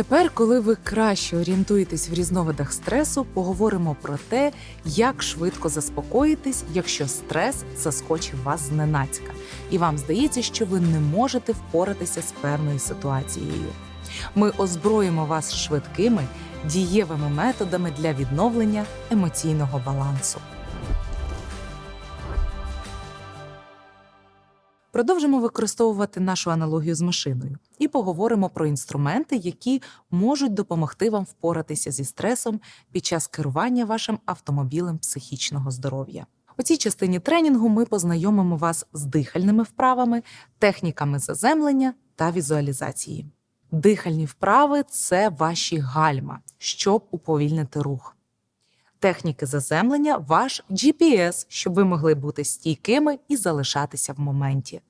Тепер, коли ви краще орієнтуєтесь в різновидах стресу, поговоримо про те, як швидко заспокоїтесь, якщо стрес заскочив вас зненацька, і вам здається, що ви не можете впоратися з певною ситуацією. Ми озброїмо вас швидкими, дієвими методами для відновлення емоційного балансу. Продовжимо використовувати нашу аналогію з машиною і поговоримо про інструменти, які можуть допомогти вам впоратися зі стресом під час керування вашим автомобілем психічного здоров'я. У цій частині тренінгу ми познайомимо вас з дихальними вправами, техніками заземлення та візуалізації. Дихальні вправи це ваші гальма, щоб уповільнити рух. Техніки заземлення ваш GPS, щоб ви могли бути стійкими і залишатися в моменті.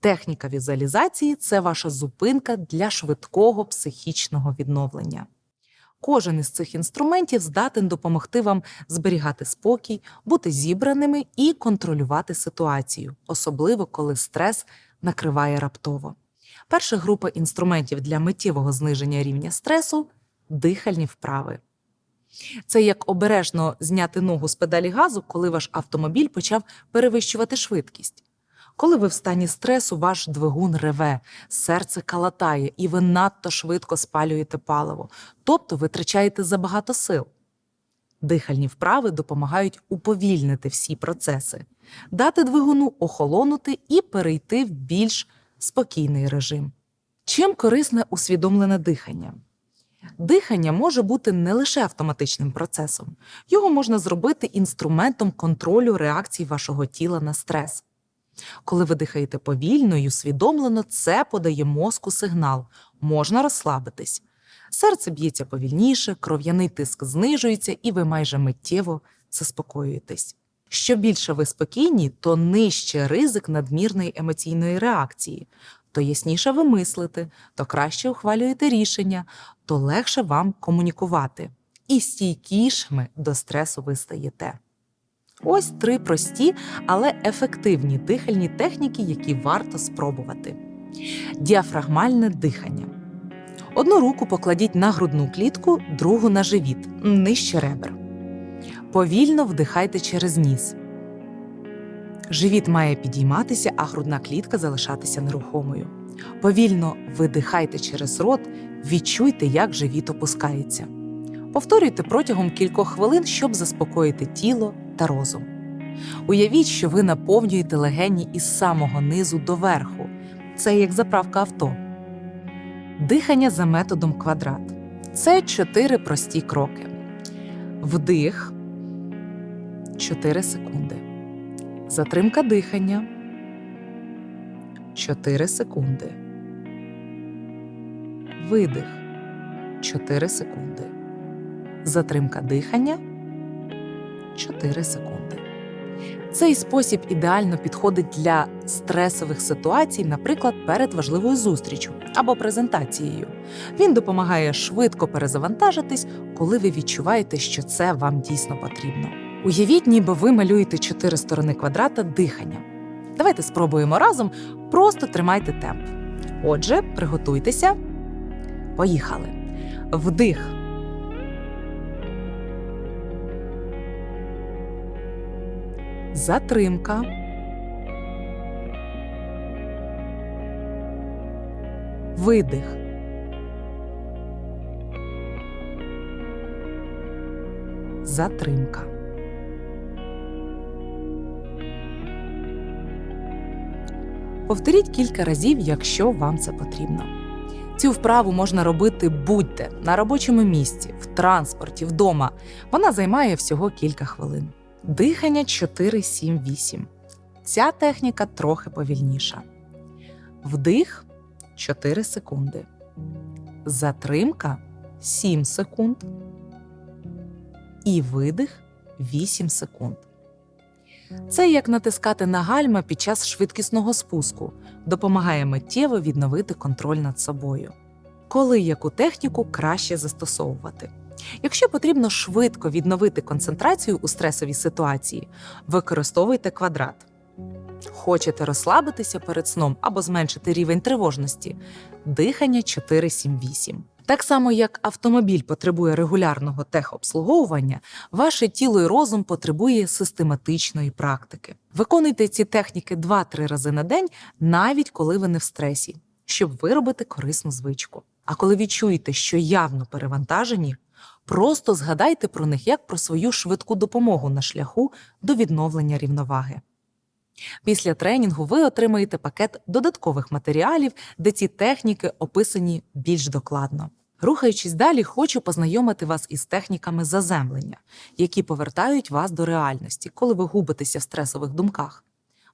Техніка візуалізації це ваша зупинка для швидкого психічного відновлення. Кожен із цих інструментів здатен допомогти вам зберігати спокій, бути зібраними і контролювати ситуацію, особливо коли стрес накриває раптово. Перша група інструментів для миттєвого зниження рівня стресу дихальні вправи. Це як обережно зняти ногу з педалі газу, коли ваш автомобіль почав перевищувати швидкість. Коли ви в стані стресу, ваш двигун реве, серце калатає, і ви надто швидко спалюєте паливо, тобто витрачаєте забагато сил. Дихальні вправи допомагають уповільнити всі процеси, дати двигуну охолонути і перейти в більш спокійний режим. Чим корисне усвідомлене дихання? Дихання може бути не лише автоматичним процесом, його можна зробити інструментом контролю реакцій вашого тіла на стрес. Коли ви дихаєте повільно і усвідомлено, це подає мозку сигнал можна розслабитись. Серце б'ється повільніше, кров'яний тиск знижується, і ви майже миттєво заспокоюєтесь. Що більше ви спокійні, то нижче ризик надмірної емоційної реакції, то ясніше ви мислите, то краще ухвалюєте рішення, то легше вам комунікувати, і стійкішими до стресу ви стаєте. Ось три прості, але ефективні дихальні техніки, які варто спробувати. Діафрагмальне дихання. Одну руку покладіть на грудну клітку, другу на живіт, нижче ребер. Повільно вдихайте через ніс. Живіт має підійматися, а грудна клітка залишатися нерухомою. Повільно видихайте через рот, відчуйте, як живіт опускається. Повторюйте протягом кількох хвилин, щоб заспокоїти тіло та розум. Уявіть, що ви наповнюєте легені із самого низу до верху. Це як заправка авто. Дихання за методом квадрат. Це чотири прості кроки. Вдих 4 секунди. Затримка дихання 4 секунди. Видих 4 секунди. Затримка дихання 4 секунди. Цей спосіб ідеально підходить для стресових ситуацій, наприклад, перед важливою зустрічю або презентацією. Він допомагає швидко перезавантажитись, коли ви відчуваєте, що це вам дійсно потрібно. Уявіть, ніби ви малюєте чотири сторони квадрата дихання. Давайте спробуємо разом, просто тримайте темп. Отже, приготуйтеся. Поїхали. Вдих. Затримка. Видих. Затримка. Повторіть кілька разів, якщо вам це потрібно. Цю вправу можна робити будь-де на робочому місці, в транспорті, вдома. Вона займає всього кілька хвилин. Дихання 4-7-8. Ця техніка трохи повільніша. Вдих 4 секунди. Затримка 7 секунд. І видих 8 секунд. Це як натискати на гальма під час швидкісного спуску, допомагає миттєво відновити контроль над собою. Коли яку техніку краще застосовувати. Якщо потрібно швидко відновити концентрацію у стресовій ситуації, використовуйте квадрат. Хочете розслабитися перед сном або зменшити рівень тривожності дихання 4-7-8. Так само, як автомобіль потребує регулярного техобслуговування, ваше тіло і розум потребує систематичної практики. Виконуйте ці техніки 2-3 рази на день, навіть коли ви не в стресі, щоб виробити корисну звичку. А коли відчуєте, що явно перевантажені, просто згадайте про них як про свою швидку допомогу на шляху до відновлення рівноваги. Після тренінгу ви отримаєте пакет додаткових матеріалів, де ці техніки описані більш докладно. Рухаючись далі, хочу познайомити вас із техніками заземлення, які повертають вас до реальності, коли ви губитеся в стресових думках.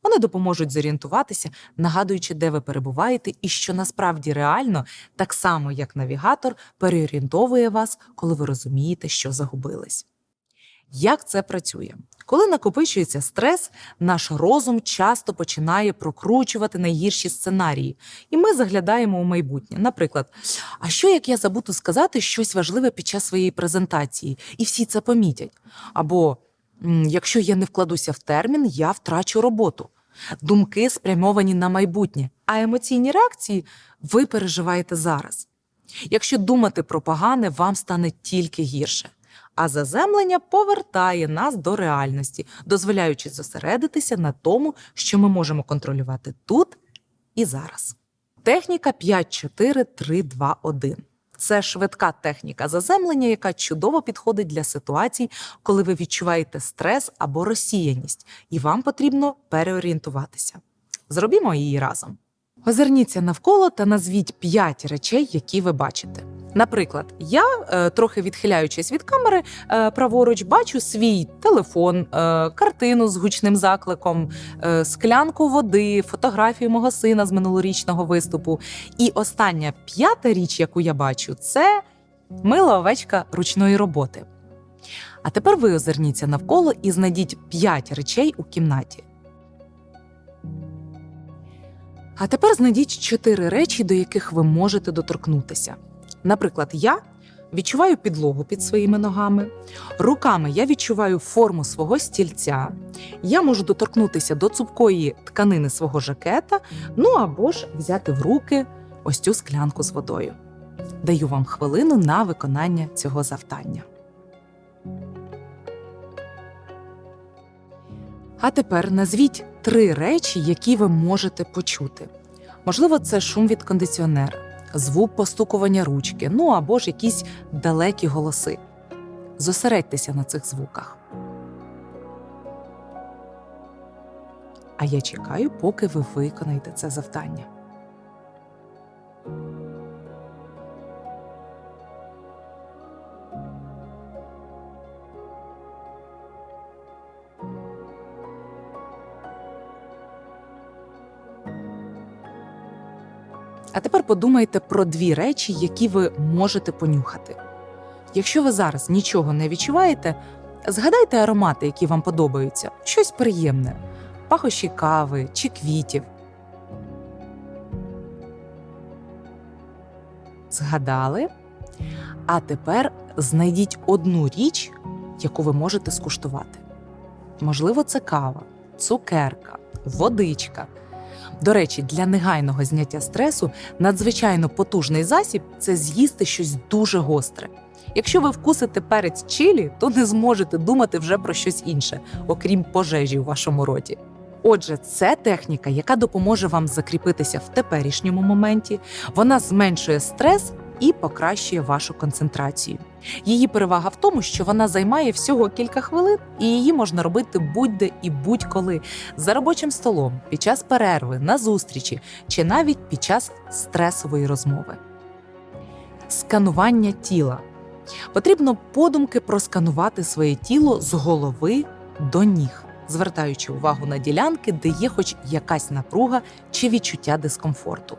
Вони допоможуть зорієнтуватися, нагадуючи, де ви перебуваєте, і що насправді реально, так само як навігатор, переорієнтовує вас, коли ви розумієте, що загубились. Як це працює? Коли накопичується стрес, наш розум часто починає прокручувати найгірші сценарії, і ми заглядаємо у майбутнє. Наприклад, а що як я забуду сказати щось важливе під час своєї презентації, і всі це помітять? Або якщо я не вкладуся в термін, я втрачу роботу. Думки спрямовані на майбутнє, а емоційні реакції ви переживаєте зараз. Якщо думати про погане, вам стане тільки гірше. А заземлення повертає нас до реальності, дозволяючи зосередитися на тому, що ми можемо контролювати тут і зараз. Техніка 5-4-3-2-1. Це швидка техніка заземлення, яка чудово підходить для ситуацій, коли ви відчуваєте стрес або розсіяність, і вам потрібно переорієнтуватися. Зробімо її разом. Озирніться навколо та назвіть 5 речей, які ви бачите. Наприклад, я, е, трохи відхиляючись від камери, е, праворуч бачу свій телефон, е, картину з гучним закликом, склянку води, фотографію мого сина з минулорічного виступу. І остання п'ята річ, яку я бачу, це мила овечка ручної роботи. А тепер ви озирніться навколо і знайдіть 5 речей у кімнаті. А тепер знайдіть чотири речі, до яких ви можете доторкнутися. Наприклад, я відчуваю підлогу під своїми ногами, руками я відчуваю форму свого стільця, я можу доторкнутися до цупкої тканини свого жакета, ну або ж взяти в руки ось цю склянку з водою. Даю вам хвилину на виконання цього завдання. А тепер назвіть три речі, які ви можете почути. Можливо, це шум від кондиціонера, звук постукування ручки, ну або ж якісь далекі голоси. Зосередьтеся на цих звуках. А я чекаю, поки ви виконаєте це завдання. А тепер подумайте про дві речі, які ви можете понюхати. Якщо ви зараз нічого не відчуваєте, згадайте аромати, які вам подобаються, щось приємне, пахощі кави чи квітів. Згадали? А тепер знайдіть одну річ, яку ви можете скуштувати. Можливо, це кава, цукерка, водичка. До речі, для негайного зняття стресу надзвичайно потужний засіб це з'їсти щось дуже гостре. Якщо ви вкусите перець чилі, то не зможете думати вже про щось інше, окрім пожежі у вашому роті. Отже, це техніка, яка допоможе вам закріпитися в теперішньому моменті. Вона зменшує стрес і покращує вашу концентрацію. Її перевага в тому, що вона займає всього кілька хвилин, і її можна робити будь-де і будь-коли за робочим столом, під час перерви, на зустрічі чи навіть під час стресової розмови. Сканування тіла. Потрібно подумки просканувати своє тіло з голови до ніг, звертаючи увагу на ділянки, де є хоч якась напруга чи відчуття дискомфорту.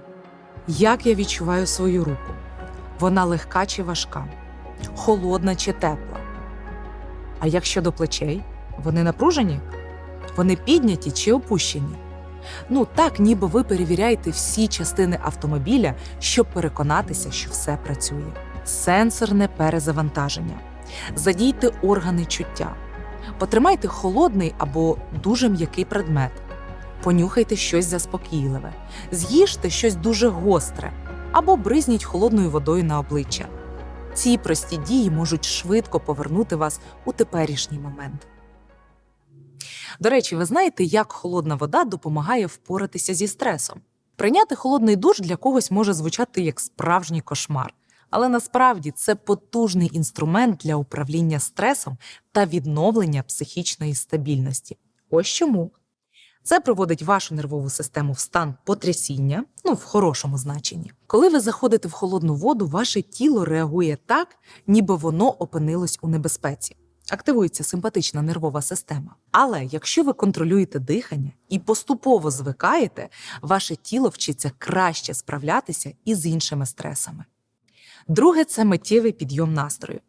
Як я відчуваю свою руку? Вона легка чи важка, холодна чи тепла. А як щодо плечей, вони напружені? Вони підняті чи опущені? Ну так, ніби ви перевіряєте всі частини автомобіля, щоб переконатися, що все працює. Сенсорне перезавантаження. Задійте органи чуття. Потримайте холодний або дуже м'який предмет. Понюхайте щось заспокійливе, з'їжте щось дуже гостре або бризніть холодною водою на обличчя. Ці прості дії можуть швидко повернути вас у теперішній момент. До речі, ви знаєте, як холодна вода допомагає впоратися зі стресом? Прийняти холодний душ для когось може звучати як справжній кошмар, але насправді це потужний інструмент для управління стресом та відновлення психічної стабільності. Ось чому. Це приводить вашу нервову систему в стан потрясіння, ну в хорошому значенні. Коли ви заходите в холодну воду, ваше тіло реагує так, ніби воно опинилось у небезпеці. Активується симпатична нервова система. Але якщо ви контролюєте дихання і поступово звикаєте, ваше тіло вчиться краще справлятися із іншими стресами. Друге це миттєвий підйом настрою.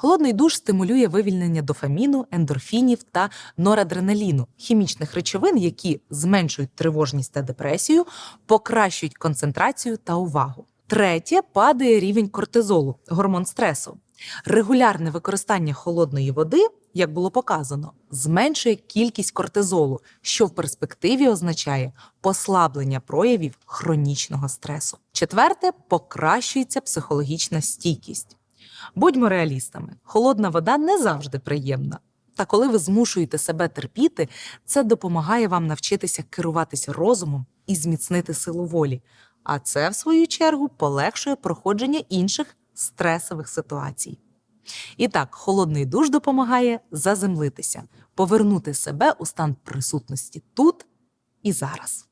Холодний душ стимулює вивільнення дофаміну, ендорфінів та норадреналіну хімічних речовин, які зменшують тривожність та депресію, покращують концентрацію та увагу. Третє падає рівень кортизолу, гормон стресу. Регулярне використання холодної води, як було показано, зменшує кількість кортизолу, що в перспективі означає послаблення проявів хронічного стресу. Четверте покращується психологічна стійкість. Будьмо реалістами, холодна вода не завжди приємна. Та коли ви змушуєте себе терпіти, це допомагає вам навчитися керуватися розумом і зміцнити силу волі. А це, в свою чергу, полегшує проходження інших стресових ситуацій. І так, холодний душ допомагає заземлитися, повернути себе у стан присутності тут і зараз.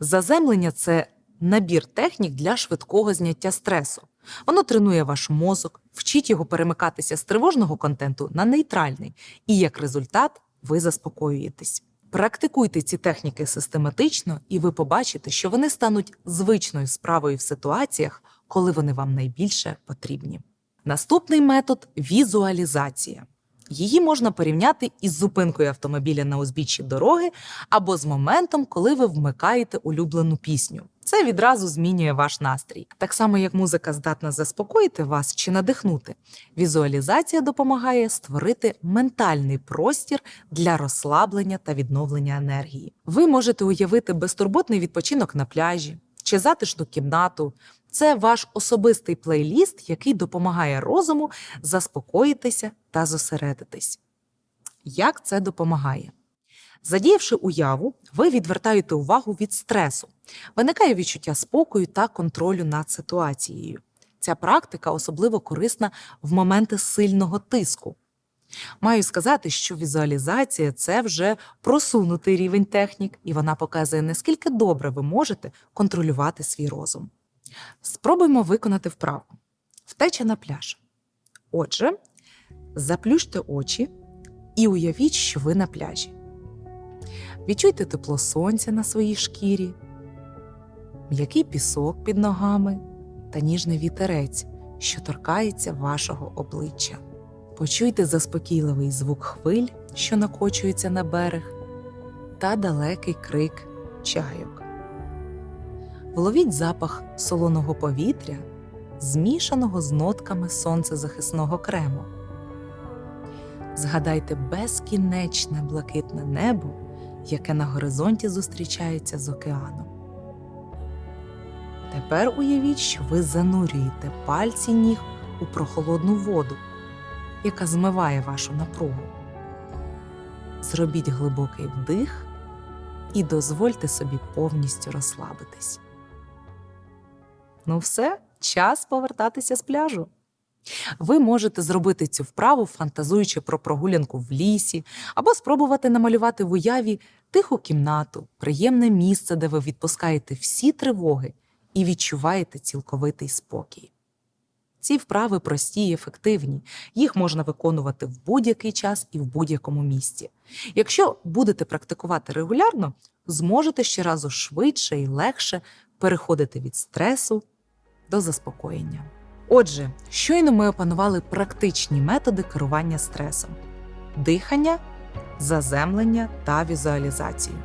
Заземлення це набір технік для швидкого зняття стресу. Воно тренує ваш мозок, вчить його перемикатися з тривожного контенту на нейтральний, і як результат ви заспокоюєтесь. Практикуйте ці техніки систематично, і ви побачите, що вони стануть звичною справою в ситуаціях, коли вони вам найбільше потрібні. Наступний метод візуалізація. Її можна порівняти із зупинкою автомобіля на узбіччі дороги або з моментом, коли ви вмикаєте улюблену пісню. Це відразу змінює ваш настрій. Так само, як музика здатна заспокоїти вас чи надихнути. Візуалізація допомагає створити ментальний простір для розслаблення та відновлення енергії. Ви можете уявити безтурботний відпочинок на пляжі чи затишну кімнату. Це ваш особистий плейліст, який допомагає розуму заспокоїтися та зосередитись. Як це допомагає? Задіявши уяву, ви відвертаєте увагу від стресу. Виникає відчуття спокою та контролю над ситуацією. Ця практика особливо корисна в моменти сильного тиску. Маю сказати, що візуалізація це вже просунутий рівень технік, і вона показує, наскільки добре ви можете контролювати свій розум. Спробуймо виконати вправу. Втеча на пляж. Отже, заплющте очі і уявіть, що ви на пляжі. Відчуйте тепло сонця на своїй шкірі, м'який пісок під ногами та ніжний вітерець, що торкається вашого обличчя. Почуйте заспокійливий звук хвиль, що накочується на берег, та далекий крик чайок. Вловіть запах солоного повітря, змішаного з нотками сонцезахисного крему. Згадайте безкінечне блакитне небо, яке на горизонті зустрічається з океаном. Тепер уявіть, що ви занурюєте пальці ніг у прохолодну воду, яка змиває вашу напругу. Зробіть глибокий вдих і дозвольте собі повністю розслабитись. Ну, все, час повертатися з пляжу. Ви можете зробити цю вправу, фантазуючи про прогулянку в лісі, або спробувати намалювати в уяві тиху кімнату, приємне місце, де ви відпускаєте всі тривоги і відчуваєте цілковитий спокій. Ці вправи прості і ефективні, їх можна виконувати в будь-який час і в будь-якому місці. Якщо будете практикувати регулярно, зможете щоразу швидше і легше переходити від стресу до заспокоєння. Отже, щойно ми опанували практичні методи керування стресом: дихання, заземлення та візуалізацію.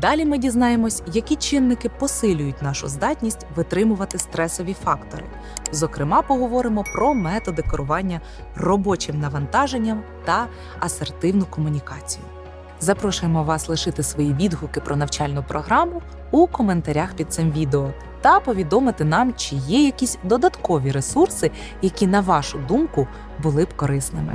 Далі ми дізнаємось, які чинники посилюють нашу здатність витримувати стресові фактори. Зокрема, поговоримо про методи керування робочим навантаженням та асертивну комунікацію. Запрошуємо вас лишити свої відгуки про навчальну програму у коментарях під цим відео та повідомити нам, чи є якісь додаткові ресурси, які, на вашу думку, були б корисними.